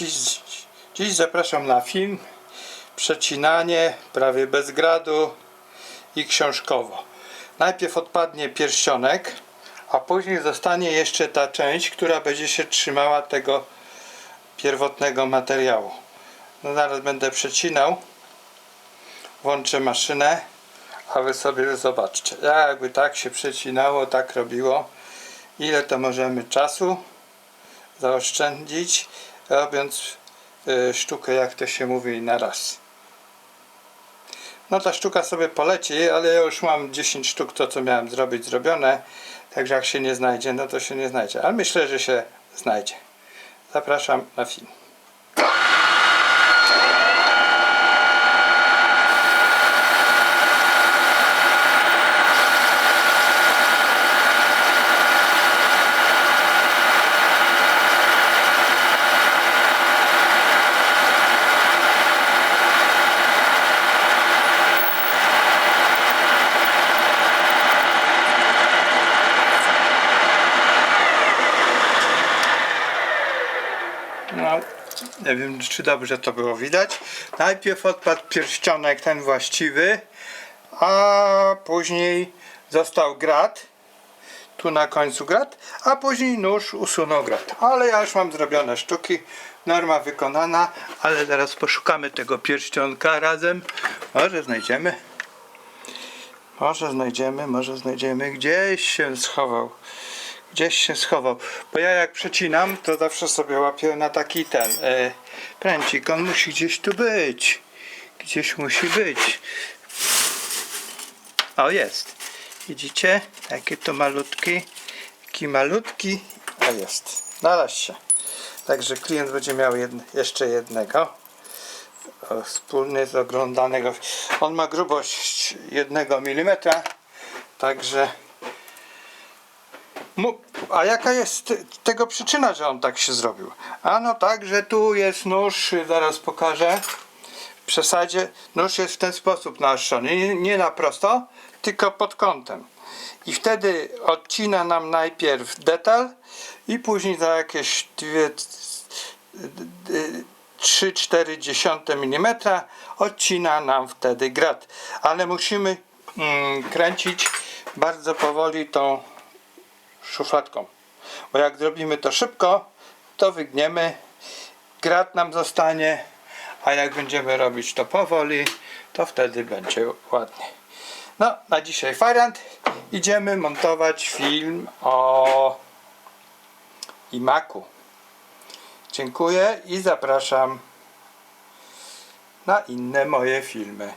Dziś, dziś zapraszam na film Przecinanie prawie bez gradu i książkowo. Najpierw odpadnie pierścionek, a później zostanie jeszcze ta część, która będzie się trzymała tego pierwotnego materiału. No zaraz będę przecinał. Włączę maszynę, a wy sobie zobaczcie. Jakby tak się przecinało, tak robiło. Ile to możemy czasu zaoszczędzić, robiąc y, sztukę, jak to się mówi, na raz. No ta sztuka sobie poleci, ale ja już mam 10 sztuk, to co miałem zrobić, zrobione. Także jak się nie znajdzie, no to się nie znajdzie. Ale myślę, że się znajdzie. Zapraszam na film. No, nie wiem, czy dobrze to było widać. Najpierw odpadł pierścionek ten właściwy, a później został grat. Tu na końcu grat, a później nóż usunął grat. Ale ja już mam zrobione sztuki. Norma wykonana, ale zaraz poszukamy tego pierścionka razem. Może znajdziemy. Może znajdziemy, może znajdziemy. Gdzieś się schował. Gdzieś się schował. Bo ja jak przecinam, to zawsze sobie łapię na taki ten e, pręcik. On musi gdzieś tu być. Gdzieś musi być. O, jest. Widzicie? Jaki to malutki. Jaki malutki. A jest. Znalazł się. Także klient będzie miał jedn, jeszcze jednego. Wspólny z oglądanego. On ma grubość 1 mm. Także A jaka jest te- tego przyczyna, że on tak się zrobił? Ano tak, że tu jest nóż, zaraz pokażę. W przesadzie nóż jest w ten sposób naoszczony. Nie, nie na prosto, tylko pod kątem. I wtedy odcina nam najpierw detal i później za jakieś dwie, 3,4 mm odcina nam wtedy grat. Ale musimy mm, kręcić bardzo powoli tą szufladką. Bo jak zrobimy to szybko, to wygniemy, grat nam zostanie, a jak będziemy robić to powoli, to wtedy będzie ładnie. No, na dzisiaj fajrant. Idziemy montować film o iMacu. Dziękuję i zapraszam na inne moje filmy.